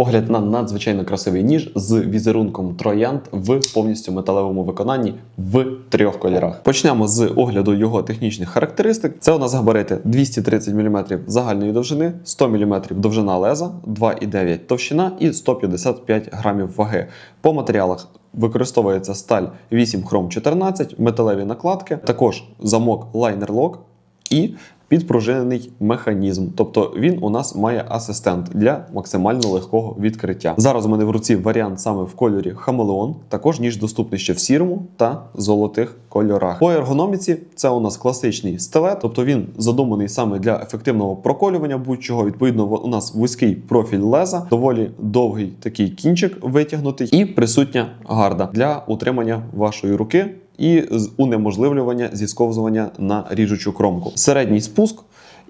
Огляд на надзвичайно красивий ніж з візерунком троянд в повністю металевому виконанні в трьох кольорах. Почнемо з огляду його технічних характеристик. Це у нас габарити 230 мм загальної довжини, 100 мм довжина леза, 2,9 товщина і 155 грамів ваги. По матеріалах використовується сталь 8 хром 14, металеві накладки, також замок лайнер лок і підпружинений механізм. Тобто він у нас має асистент для максимально легкого відкриття. Зараз у мене в руці варіант саме в кольорі Хамелеон. Також ніж доступний ще в сірому та золотих кольорах. По ергономіці це у нас класичний стилет, тобто він задуманий саме для ефективного проколювання будь-чого. Відповідно, у нас вузький профіль леза, доволі довгий такий кінчик витягнутий, і присутня гарда для утримання вашої руки і унеможливлювання зісковзування на ріжучу кромку. Середній спуск.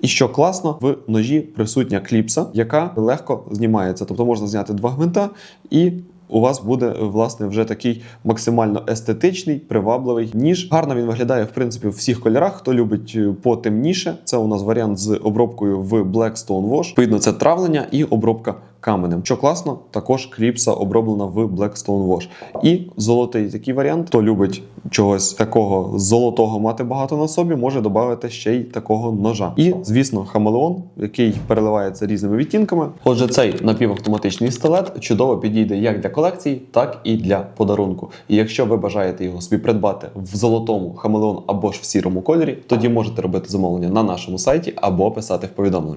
І що класно, в ножі присутня кліпса, яка легко знімається. Тобто можна зняти два гвинта, і у вас буде власне вже такий максимально естетичний, привабливий ніж. Гарно він виглядає в принципі в всіх кольорах. Хто любить е, потемніше, це у нас варіант з обробкою в Blackstone Wash. Відповідно, це травлення і обробка каменем. Що класно, також кліпса оброблена в Blackstone Wash. І золотий такий варіант. Хто любить чогось такого золотого мати багато на собі, може додати ще й такого ножа. І, звісно, хамелеон, який переливається різними відтінками. Отже, цей напівавтоматичний стилет чудово підійде як для колекції, так і для подарунку. І якщо ви бажаєте його собі придбати в золотому хамелеон або ж в сірому кольорі, тоді можете робити замовлення на нашому сайті або писати в повідомленні.